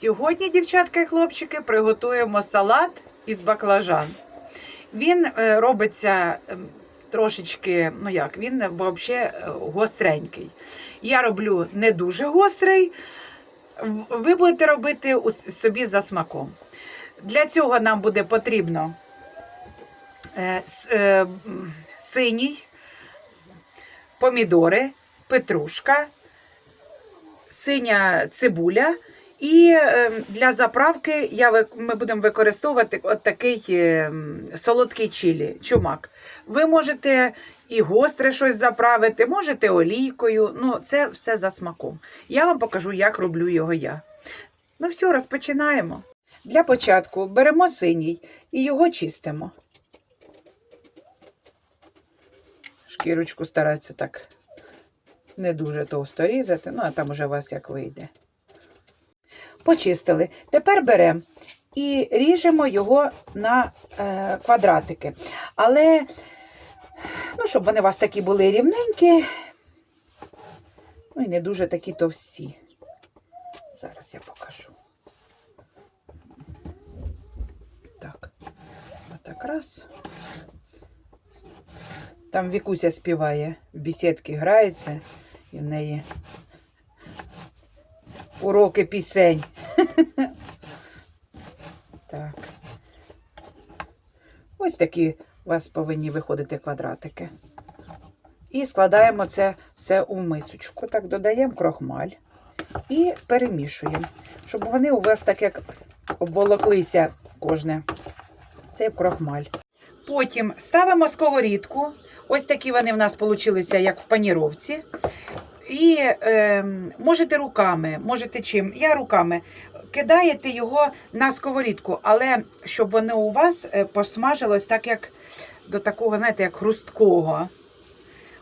Сьогодні, дівчатка і хлопчики, приготуємо салат із баклажан. Він е, робиться ем, трошечки, ну як, він взагалі гостренький. Я роблю не дуже гострий. Ви будете робити собі за смаком. Для цього нам буде потрібно е, е, синій, помідори, петрушка, синя цибуля. І е, для заправки я, ми будемо використовувати от такий е, солодкий чилі, чумак. Ви можете і гостре щось заправити, можете олійкою. Ну, це все за смаком. Я вам покажу, як роблю його я. Ну, все, розпочинаємо. Для початку беремо синій і його чистимо. Шкірочку стараються так не дуже товсто різати, ну а там уже у вас як вийде. Почистили. Тепер беремо і ріжемо його на е, квадратики. Але, ну, щоб вони у вас такі були рівненькі, ну і не дуже такі товсті. Зараз я покажу. Так, отак раз. Там Вікуся співає, в бесідки грається, і в неї уроки пісень. Так. Ось такі у вас повинні виходити квадратики. І складаємо це все у мисочку. Так, додаємо крохмаль і перемішуємо, щоб вони у вас так як обволоклися кожне. Це крохмаль. Потім ставимо сковорідку. Ось такі вони в нас получилися, як в паніровці. І е, можете руками, можете чим. Я руками. Кидаєте його на сковорідку, але щоб воно у вас е, посмажилось так, як до такого, знаєте, як хрусткого.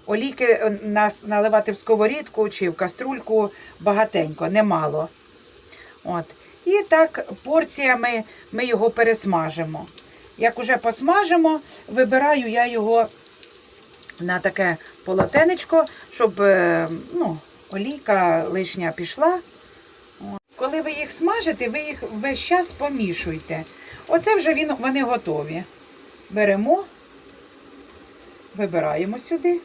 Олійки е, наливати в сковорідку чи в каструльку багатенько, немало. От. І так порціями ми його пересмажимо. Як уже посмажимо, вибираю я його на таке полотенечко, щоб е, ну, олійка лишня пішла. Коли ви їх смажите, ви їх весь час помішуйте. Оце вже він, вони готові. Беремо, вибираємо сюди.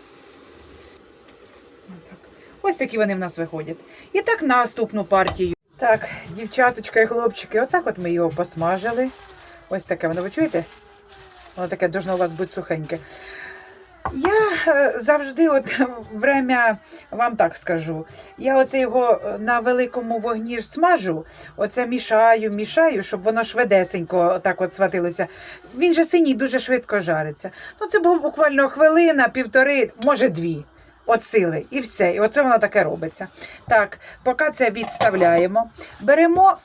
Ось такі вони в нас виходять. І так наступну партію. Так, дівчаточка і хлопчики, отак от ми його посмажили. Ось таке воно, ви чуєте? Воно таке должно у вас бути сухеньке. Я е, завжди, от время, вам так скажу, я оце його е, на великому вогні ж смажу, оце мішаю, мішаю, щоб воно швидесенько отак от сватилося. Він же синій дуже швидко жариться. Ну, це був буквально хвилина, півтори, може дві. От сили, і все. І оце воно таке робиться. Так, поки це відставляємо. Беремо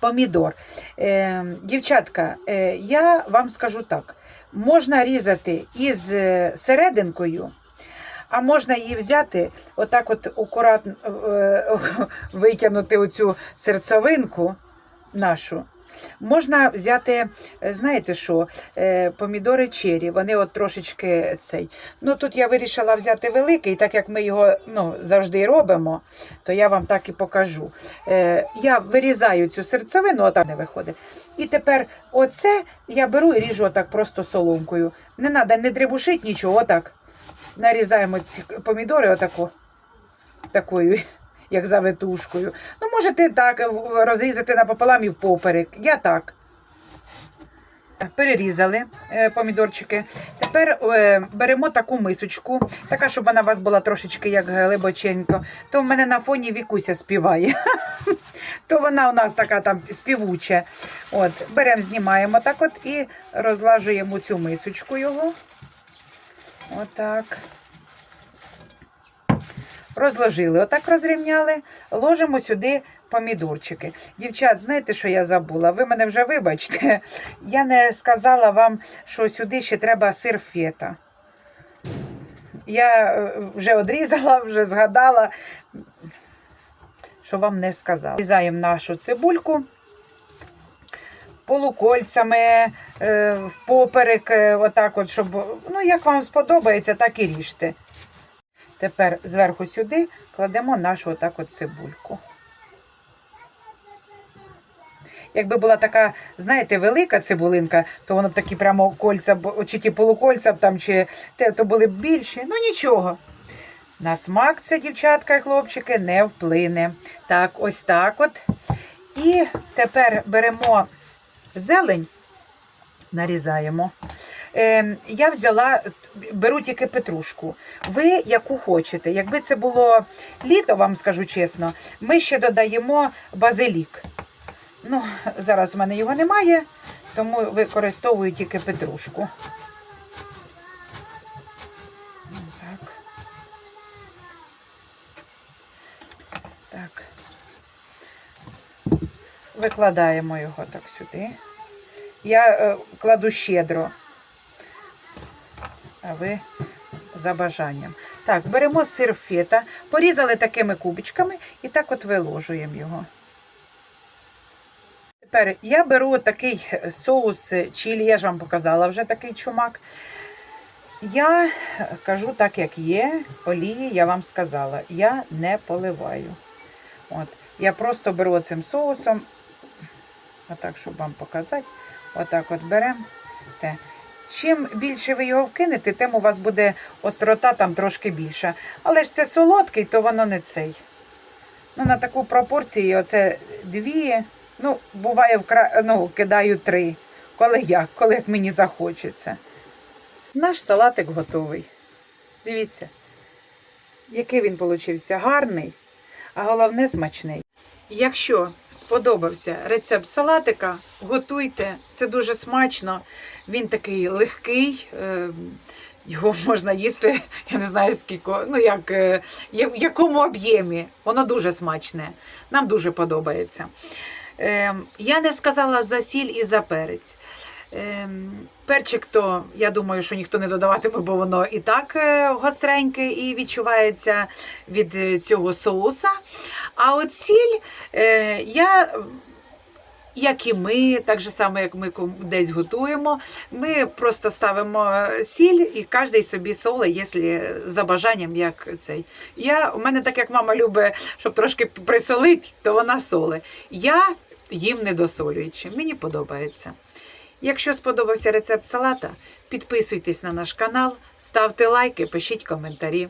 помідор. Е, дівчатка, е, я вам скажу так: можна різати із е, серединкою, а можна її взяти, отак от акуратно е, витягнути оцю серцевинку нашу. Можна взяти, е, знаєте що, е, помідори чері, вони от трошечки цей. Ну тут я вирішила взяти великий, так як ми його ну, завжди робимо, то я вам так і покажу. Е, Я вирізаю цю серцевину, отак не виходить. І тепер оце я беру і ріжу отак просто соломкою. Не треба не дребушити нічого, отак. Нарізаємо ці помідори отако, такою, як завитушкою. Ну, можете так розрізати напополам і впоперек. Я так. Перерізали е, помідорчики. Тепер е, беремо таку мисочку, така, щоб вона у вас була трошечки як глибоченько. То в мене на фоні Вікуся співає. То вона у нас така там співуча. От, беремо, знімаємо так от і розлажуємо цю мисочку його. Отак. Розложили, отак розрівняли, ложимо сюди помідорчики. Дівчат, знаєте, що я забула? Ви мене вже вибачте. Я не сказала вам, що сюди ще треба сир фета. Я е, вже одрізала, вже згадала, що вам не сказала. Різаємо нашу цибульку полукольцями, е, впоперек, е, отак от, щоб, ну, як вам сподобається, так і ріжте. Тепер зверху сюди кладемо нашу отак от цибульку. Якби була така, знаєте, велика цибулинка, то воно б такі прямо кольця, чи ті полукольця б там, чи те, то були б більші. Ну нічого. На смак це, дівчатка і хлопчики, не вплине. Так, ось так от. І тепер беремо зелень, нарізаємо. Ем, я взяла, беру тільки петрушку. Ви яку хочете. Якби це було літо, вам скажу чесно, ми ще додаємо базилік. Ну, зараз в мене його немає, тому використовую тільки петрушку. Так. Так. Викладаємо його так сюди. Я е, кладу щедро. Ви за бажанням. Так, беремо сир фета, порізали такими кубичками і так от виложуємо його. Тепер я беру такий соус чилі, я ж вам показала вже такий чумак. Я кажу так, як є, олії я вам сказала, я не поливаю. От, я просто беру цим соусом, отак, щоб вам показати, отак от беремо. Те. Чим більше ви його вкинете, тим у вас буде острота там трошки більша. Але ж це солодкий, то воно не цей. Ну, на таку пропорцію оце дві, ну, буває, вкра... ну, кидаю три. Коли як, коли мені захочеться. Наш салатик готовий. Дивіться, який він получився гарний, а головне смачний. Якщо сподобався рецепт салатика, готуйте. Це дуже смачно. Він такий легкий. е, Його можна їсти, я не знаю скільки, ну як, е, в якому об'ємі. Воно дуже смачне. Нам дуже подобається. Ем, Я не сказала за сіль і за перець. Ем, Перчик, то я думаю, що ніхто не додаватиме, бо воно і так е, гостреньке і відчувається від е, цього соуса. А от сіль е, я. Як і ми, так же само, як ми десь готуємо, ми просто ставимо сіль і кожен собі соле, якщо за бажанням, як цей. Я, у мене так як мама любить, щоб трошки присолити, то вона соле. Я їм не досолюючи. Мені подобається. Якщо сподобався рецепт салата, підписуйтесь на наш канал, ставте лайки, пишіть коментарі.